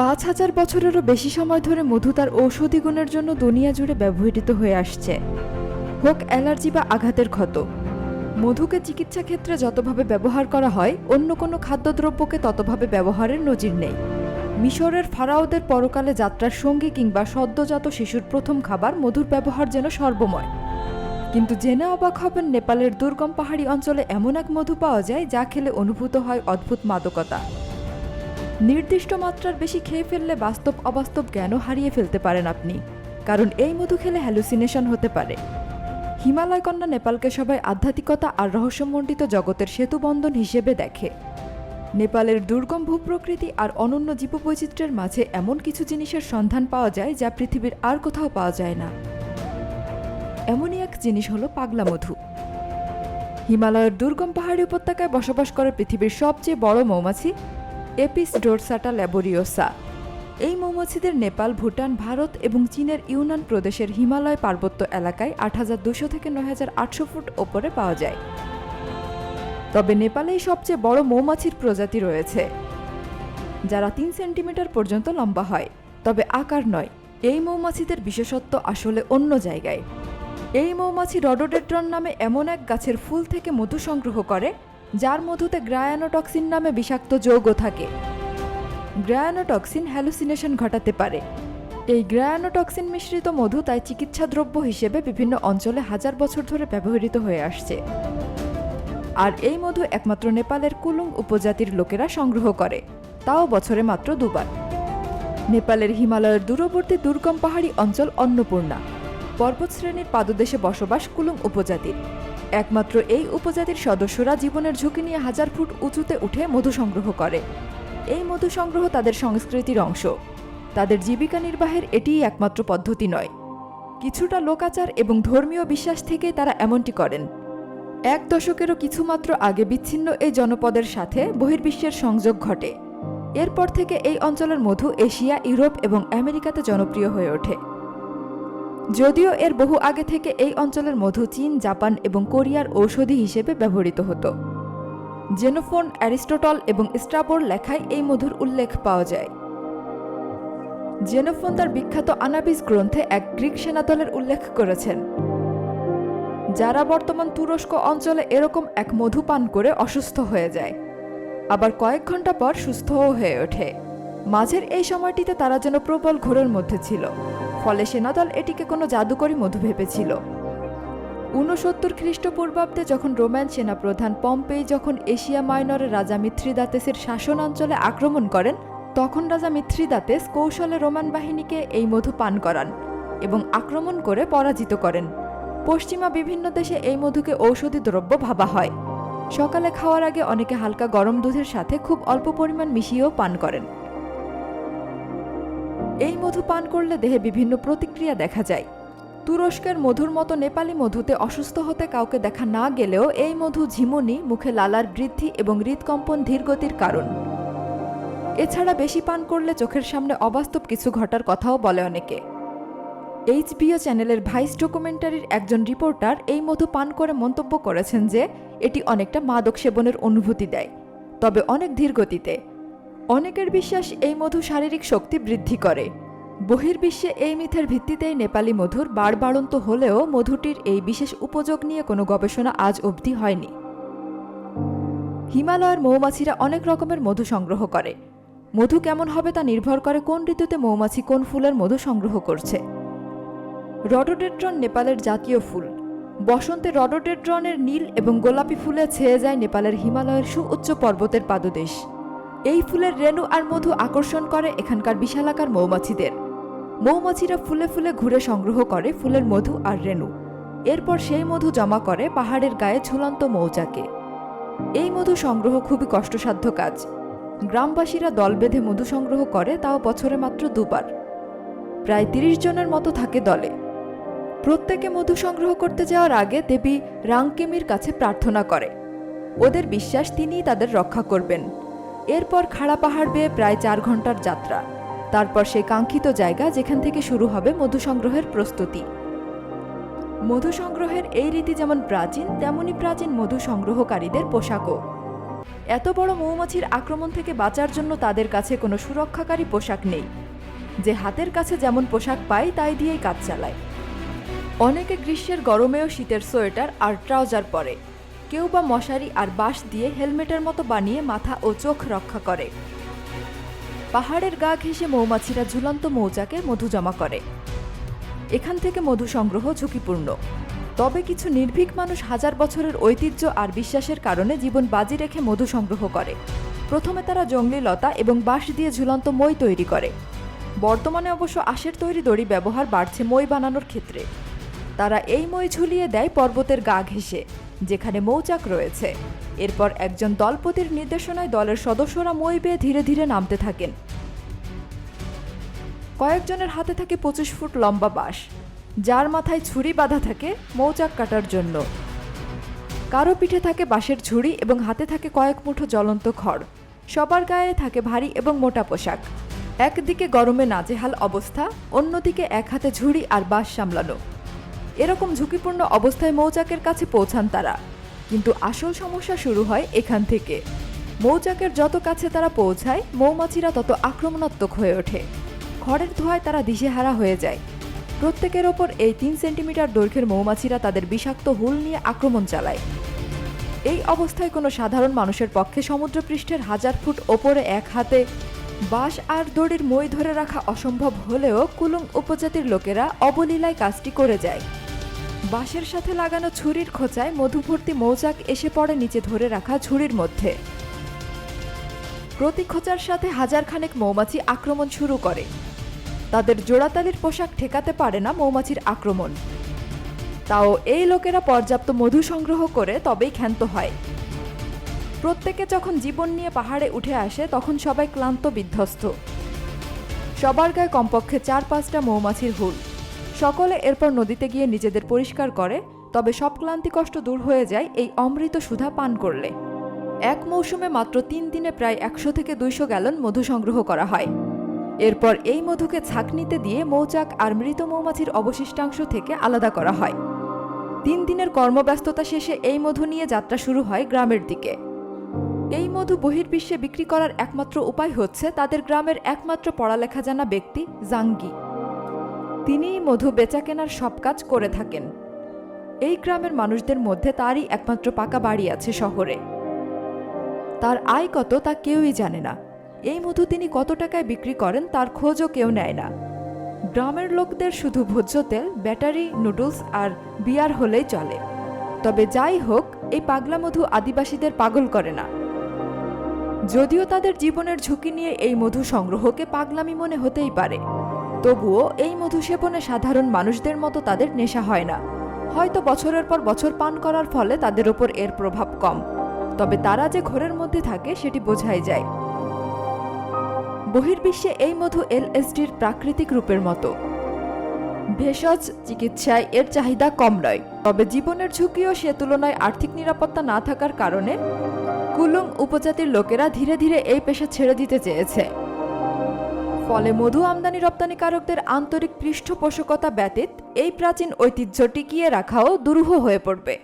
পাঁচ হাজার বছরেরও বেশি সময় ধরে মধু তার ঔষধি গুণের জন্য দুনিয়া জুড়ে ব্যবহৃত হয়ে আসছে। হোক অ্যালার্জি বা আঘাতের ক্ষত, মধুকে চিকিৎসা ক্ষেত্রে যতভাবে ব্যবহার করা হয়, অন্য কোনো খাদ্যদ্রব্যকে ততভাবে ব্যবহারের নজির নেই। মিশরের ফারাওদের পরকালে যাত্রার সঙ্গী কিংবা সদ্যজাত শিশুর প্রথম খাবার মধুর ব্যবহার যেন সর্বময়। কিন্তু জেনে অবাক হবেন নেপালের দুর্গম পাহাড়ি অঞ্চলে এমন এক মধু পাওয়া যায় যা খেলে অনুভূত হয় অদ্ভুত মাদকতা। নির্দিষ্ট মাত্রার বেশি খেয়ে ফেললে বাস্তব অবাস্তব জ্ঞানও হারিয়ে ফেলতে পারেন আপনি। কারণ এই মধু খেলে হ্যালুসিনেশন হতে পারে। হিমালয় কন্যা নেপালকে সবাই আধ্যাত্মিকতা আর রহস্যমণ্ডিত জগতের সেতুবন্ধন হিসেবে দেখে। নেপালের দুর্গম ভূপ্রকৃতি আর অনন্য জীববৈচিত্র্যের মাঝে এমন কিছু জিনিসের সন্ধান পাওয়া যায় যা পৃথিবীর আর কোথাও পাওয়া যায় না। এমনই এক জিনিস হলো পাগলা মধু। হিমালয়ের দুর্গম পাহাড়ি উপত্যকায় বসবাস করে পৃথিবীর সবচেয়ে বড় মৌমাছি এপিস ডোরসাটা ল্যাবোরিওসা। এই মৌমাছিদের নেপাল, ভুটান, ভারত এবং চীনের ইউনান প্রদেশের হিমালয় পার্বত্য এলাকায় আট হাজার দুশো থেকে নয় হাজার আটশো ফুট ওপরে পাওয়া যায়। তবে নেপালেই সবচেয়ে বড় মৌমাছির প্রজাতি রয়েছে, যারা তিন সেন্টিমিটার পর্যন্ত লম্বা হয়। তবে আকার নয়, এই মৌমাছিদের বিশেষত্ব আসলে অন্য জায়গায়। এই মৌমাছি রডোডেড্রন নামে এমন এক গাছের ফুল থেকে মধু সংগ্রহ করে যার মধুতে গ্রায়ানোটক্সিন নামে বিষাক্ত যৌগ থাকে। গ্রায়ানোটক্সিন হ্যালুসিনেশন ঘটাতে পারে। এই গ্রায়ানোটক্সিন মিশ্রিত মধু তাই চিকিৎসা দ্রব্য হিসেবে বিভিন্ন অঞ্চলে হাজার বছর ধরে ব্যবহৃত হয়ে আসছে। আর এই মধু একমাত্র নেপালের কুলুং উপজাতির লোকেরা সংগ্রহ করে। তাও বছরে মাত্র দুবার। নেপালের হিমালয়ের দূরবর্তী দুর্গম পাহাড়ি অঞ্চল অন্নপূর্ণা। পর্বতশ্রেণীর পাদদেশে বসবাস কুলুং উপজাতির। একমাত্র এই উপজাতির সদস্যরা জীবনের ঝুঁকি নিয়ে হাজার ফুট উঁচুতে উঠে মধু সংগ্রহ করে। এই মধু সংগ্রহ তাদের সংস্কৃতির অংশ। তাদের জীবিকা নির্বাহের এটিই একমাত্র পদ্ধতি নয়। কিছুটা লোকাচার এবং ধর্মীয় বিশ্বাস থেকে তারা এমনটি করেন। এক দশকেরও কিছুমাত্র আগে বিচ্ছিন্ন এই জনপদের সাথে বহির্বিশ্বের সংযোগ ঘটে। এরপর থেকে এই অঞ্চলের মধু এশিয়া, ইউরোপ এবং আমেরিকাতে জনপ্রিয় হয়ে ওঠে। যদিও এর বহু আগে থেকে এই অঞ্চলের মধু চীন, জাপান এবং কোরিয়ার ঔষধি হিসেবে ব্যবহৃত হতো। জেনোফোন, অ্যারিস্টোটল এবং স্ট্রাবোর লেখায় এই মধুর উল্লেখ পাওয়া যায়। জেনোফোন তার বিখ্যাত আনাবিস গ্রন্থে এক গ্রিক সেনাদলের উল্লেখ করেছেন। যারা বর্তমান তুরস্ক অঞ্চলে এরকম এক মধু পান করে অসুস্থ হয়ে যায়। আবার কয়েক ঘণ্টা পর সুস্থও হয়ে ওঠে। মাঝের এই সময়টিতে তারা যেন প্রবল ঘোরের মধ্যে ছিল। ফলে সেনাদল এটিকে কোনো জাদুকরী মধু ভেবেছিল। ঊনসত্তর খ্রিস্টপূর্বাব্দে যখন রোমান সেনাপ্রধান পম্পেই যখন এশিয়া মাইনরের রাজা মিথ্রিদাতেসের শাসন অঞ্চলে আক্রমণ করেন, তখন রাজা মিথ্রিদাতেস কৌশলে রোমান বাহিনীকে এই মধু পান করান এবং আক্রমণ করে পরাজিত করেন। পশ্চিমা বিভিন্ন দেশে এই মধুকে ঔষধি দ্রব্য ভাবা হয়। সকালে খাওয়ার আগে অনেকে হালকা গরম দুধের সাথে খুব অল্প পরিমাণ মিশিয়েও পান করেন। এই মধু পান করলে দেহে বিভিন্ন প্রতিক্রিয়া দেখা যায়। তুরস্কের মধুর মতো নেপালি মধুতে অসুস্থ হতে কাউকে দেখা না গেলেও এই মধু ঝিমুনি, মুখে লালার বৃদ্ধি এবং হৃদকম্পন ধীরগতির কারণ। এছাড়া বেশি পান করলে চোখের সামনে অবাস্তব কিছু ঘটার কথাও বলে অনেকে। এইচবিও চ্যানেলের ভাইস ডকুমেন্টারির একজন রিপোর্টার এই মধু পান করে মন্তব্য করেছেন যে, এটি অনেকটা মাদক সেবনের অনুভূতি দেয়, তবে অনেক ধীরগতিতে। গতিতে অনেকের বিশ্বাস এই মধু শারীরিক শক্তি বৃদ্ধি করে। বহির্বিশ্বে এই মিথের ভিত্তিতেই নেপালি মধুর বাড়বাড়ন্ত হলেও মধুটির এই বিশেষ উপযোগ নিয়ে কোনো গবেষণা আজ অবধি হয়নি। হিমালয়ের মৌমাছিরা অনেক রকমের মধু সংগ্রহ করে। মধু কেমন হবে তা নির্ভর করে কোন ঋতুতে মৌমাছি কোন ফুলের মধু সংগ্রহ করছে। রডোডেড্রন নেপালের জাতীয় ফুল। বসন্তে রডোডেড্রনের নীল এবং গোলাপি ফুলে ছেয়ে যায় নেপালের হিমালয়ের সুউচ্চ পর্বতের পাদদেশ। এই ফুলের রেণু আর মধু আকর্ষণ করে এখানকার বিশালাকার মৌমাছিদের। মৌমাছিরা ফুলে ফুলে ঘুরে সংগ্রহ করে ফুলের মধু আর রেণু। এরপর সেই মধু জমা করে পাহাড়ের গায়ে ঝুলন্ত মৌচাকে। এই মধু সংগ্রহ খুবই কষ্টসাধ্য কাজ। গ্রামবাসীরা দল বেঁধে মধু সংগ্রহ করে তাও বছরে মাত্র দুবার। প্রায় তিরিশ জনের মতো থাকে দলে। প্রত্যেকে মধু সংগ্রহ করতে যাওয়ার আগে দেবী রাংকেমির কাছে প্রার্থনা করে। ওদের বিশ্বাস তিনিই তাদের রক্ষা করবেন। এরপর খাড়া পাহাড় বেয়ে প্রায় চার ঘণ্টার যাত্রা। তারপর সেই কাঙ্ক্ষিত জায়গা যেখান থেকে শুরু হবে মধু সংগ্রহের প্রস্তুতি। মধু সংগ্রহের এই রীতি যেমন প্রাচীন, তেমনি প্রাচীন মধু সংগ্রহকারীদের পোশাকও। এত বড় মৌমাছির আক্রমণ থেকে বাঁচার জন্য তাদের কাছে কোনো সুরক্ষাকারী পোশাক নেই। যে হাতের কাছে যেমন পোশাক পায়, তাই দিয়েই কাজ চালায়। অনেকে গ্রীষ্মের গরমেও শীতের সোয়েটার আর ট্রাউজার পরে। কেউ বা মশারি আর বাঁশ দিয়ে হেলমেটের মতো বানিয়ে মাথা ও চোখ রক্ষা করে। পাহাড়ের গা ঘেঁষে মৌমাছিরা ঝুলন্ত মৌচাকে মধু জমা করে। এখান থেকে মধু সংগ্রহ ঝুঁকিপূর্ণ। তবে কিছু নির্ভীক মানুষ হাজার বছরের ঐতিহ্য আর বিশ্বাসের কারণে জীবন বাজি রেখে মধু সংগ্রহ করে। প্রথমে তারা জঙ্গলি লতা এবং বাঁশ দিয়ে ঝুলন্ত মই তৈরি করে। বর্তমানে অবশ্য আশের তৈরি দড়ি ব্যবহার বাড়ছে মই বানানোর ক্ষেত্রে। তারা এই মই ঝুলিয়ে দেয় পর্বতের গা ঘেঁষে। যেখানে মৌচাক রয়েছে। এরপর একজন দলপতির নির্দেশনায় দলের সদস্যরা মই বেয়ে ধীরে ধীরে নামতে থাকেন। কয়েকজনের হাতে থাকে পঁচিশ ফুট লম্বা বাঁশ, যার মাথায় ছুরি বাঁধা থাকে মৌচাক কাটার জন্য। কারও পিঠে থাকে বাঁশের ঝুড়ি এবং হাতে থাকে কয়েক মুঠো জ্বলন্ত খড়। সবার গায়ে থাকে ভারী এবং মোটা পোশাক। একদিকে গরমে নাজেহাল অবস্থা, অন্যদিকে এক হাতে ঝুড়ি আর বাঁশ সামলানো। এরকম ঝুঁকিপূর্ণ অবস্থায় মৌচাকের কাছে পৌঁছান তারা। কিন্তু আসল সমস্যা শুরু হয় এখান থেকে। মৌচাকের যত কাছে তারা পৌঁছায়, মৌমাছিরা তত আক্রমণাত্মক হয়ে ওঠে। খড়ের ধোঁয়ায় তারা দিশেহারা হয়ে যায়। প্রত্যেকের ওপর এই তিন সেন্টিমিটার দৈর্ঘ্যের মৌমাছিরা তাদের বিষাক্ত হুল নিয়ে আক্রমণ চালায়। এই অবস্থায় কোনো সাধারণ মানুষের পক্ষে সমুদ্রপৃষ্ঠের হাজার ফুট ওপরে এক হাতে বাঁশ আর দড়ির মই ধরে রাখা অসম্ভব হলেও কুলুং উপজাতির লোকেরা অবলীলায় কাজটি করে যায়। বাঁশের সাথে লাগানো ছুরির খোঁচায় মধুভর্তি মৌচাক এসে পড়ে নিচে ধরে রাখা ঝুড়ির মধ্যে। প্রতি খোঁচার সাথে হাজার খানেক মৌমাছি আক্রমণ শুরু করে। তাদের জোড়াতালির পোশাক ঠেকাতে পারে না মৌমাছির আক্রমণ। তাও এই লোকেরা পর্যাপ্ত মধু সংগ্রহ করে তবেই ক্ষান্ত হয়। প্রত্যেকে যখন জীবন নিয়ে পাহাড়ে উঠে আসে, তখন সবাই ক্লান্ত বিধ্বস্ত। সবার গায়ে কমপক্ষে চার পাঁচটা মৌমাছির হুল। সকলে এরপর নদীতে গিয়ে নিজেদের পরিষ্কার করে, তবে সব ক্লান্তি কষ্ট দূর হয়ে যায় এই অমৃত সুধা পান করলে। এক মৌসুমে মাত্র তিন দিনে প্রায় একশো থেকে দুইশো গ্যালন মধু সংগ্রহ করা হয়। এরপর এই মধুকে ছাঁকনিতে দিয়ে মৌচাক আর মৃত মৌমাছির অবশিষ্টাংশ থেকে আলাদা করা হয়। তিন দিনের কর্মব্যস্ততা শেষে এই মধু নিয়ে যাত্রা শুরু হয় গ্রামের দিকে। এই মধু বহির্বিশ্বে বিক্রি করার একমাত্র উপায় হচ্ছে তাদের গ্রামের একমাত্র পড়ালেখা জানা ব্যক্তি জাঙ্গি। তিনিই মধু বেচা কেনার সব কাজ করে থাকেন। এই গ্রামের মানুষদের মধ্যে তারই একমাত্র পাকা বাড়ি আছে শহরে। তার আয় কত তা কেউই জানে না। এই মধু তিনি কত টাকায় বিক্রি করেন তার খোঁজও কেউ নেয় না। গ্রামের লোকদের শুধু ভোজ্য তেল, ব্যাটারি, নুডলস আর বিয়ার হলেই চলে। তবে যাই হোক, এই পাগলা মধু আদিবাসীদের পাগল করে না। যদিও তাদের জীবনের ঝুঁকি নিয়ে এই মধু সংগ্রহকে পাগলামি মনে হতেই পারে। তবুও এই মধু সেবনে সাধারণ মানুষদের মতো তাদের নেশা হয় না। হয়তো বছরের পর বছর পান করার ফলে তাদের ওপর এর প্রভাব কম। তবে তারা যে ঘোরের মধ্যে থাকে, সেটি বোঝাই যায়। বহির্বিশ্বে এই মধু এলএসডির প্রাকৃতিক রূপের মতো। ভেষজ চিকিৎসায় এর চাহিদা কম নয়। তবে জীবনের ঝুঁকিও সে তুলনায় আর্থিক নিরাপত্তা না থাকার কারণে কুলুং উপজাতির লোকেরা ধীরে ধীরে এই পেশা ছেড়ে দিতে চেয়েছে। ফলে মধু আমদানি রপ্তানিকারকদের আন্তরিক পৃষ্ঠপোষকতা ব্যতীত এই প্রাচীন ঐতিহ্য টিকিয়ে রাখাও দুরূহ হয়ে পড়বে।